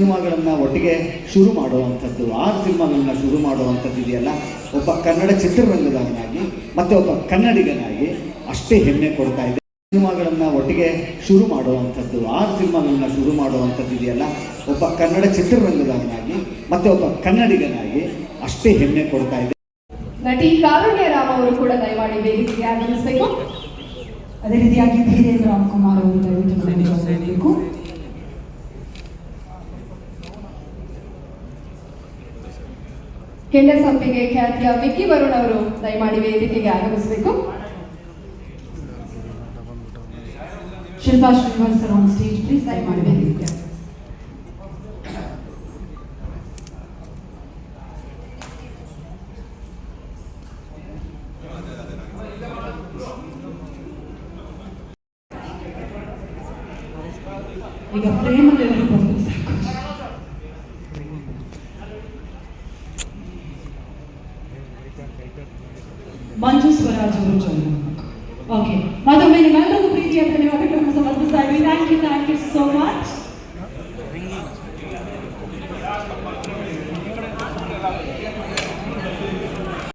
ಸಿನಿಮಾಗಳನ್ನ ಒಟ್ಟಿಗೆ ಶುರು ಮಾಡುವಂಥದ್ದು ಆರು ಸಿನಿಮಾಗಳನ್ನ ಶುರು ಮಾಡುವಂಥದ್ದು ಇದೆಯಲ್ಲ ಒಬ್ಬ ಕನ್ನಡ ಚಿತ್ರರಂಗದವನಾಗಿ ಮತ್ತೆ ಒಬ್ಬ ಕನ್ನಡಿಗನಾಗಿ ಅಷ್ಟೇ ಹೆಮ್ಮೆ ಕೊಡ್ತಾ ಇದೆ ಸಿನಿಮಾಗಳನ್ನ ಒಟ್ಟಿಗೆ ಶುರು ಮಾಡುವಂಥದ್ದು ಆರು ಸಿನಿಮಾಗಳನ್ನ ಶುರು ಮಾಡುವಂಥದ್ದು ಇದೆಯಲ್ಲ ಒಬ್ಬ ಕನ್ನಡ ಚಿತ್ರರಂಗದವನಾಗಿ ಮತ್ತೆ ಒಬ್ಬ ಕನ್ನಡಿಗನಾಗಿ ಅಷ್ಟೇ ಹೆಮ್ಮೆ ಕೊಡ್ತಾ ಇದೆ ನಟಿ ಕಾರುಣ್ಯ ರಾಮ್ ಅವರು ಕೂಡ ದಯಮಾಡಿ ವೇದಿಕೆಗೆ ಆಗಮಿಸಬೇಕು. ಅದೇ ರೀತಿಯಾಗಿ ಧೀರೇಂದ್ರ ರಾಮ್ಕುಮಾರ್ ಅವರು ದಯವಿಟ್ಟು ಕೆಂಡ ಸಂಪಿಗೆ ಖ್ಯಾತಿಯ ವಿಕ್ಕಿ ವರುಣ್ ಅವರು ದಯಮಾಡಿ ವೇದಿಕೆಗೆ ಆಗಮಿಸಬೇಕು Shilpa Srinivas sir on stage please ದಯಮಾಡಿ ವೇದಿಕೆ. ಈಗ ಪ್ರೇಮಲ್ಲಿ ಬಂದು ಸಾಕು ಮಂಜು ಸ್ವರಾಜ್ ಅವರು ಜಾಯಿನ್ ಓಕೆ ಮತ್ತೊಮ್ಮೆ ನಿಮ್ಮೆಲ್ಲರಿಗೂ ಪ್ರೀತಿಯ ಧನ್ಯವಾದಗಳನ್ನು ಸಮರ್ಪಿಸ್ತಾ ಇದ್ದೀನಿ thank you thank you so much Thank you.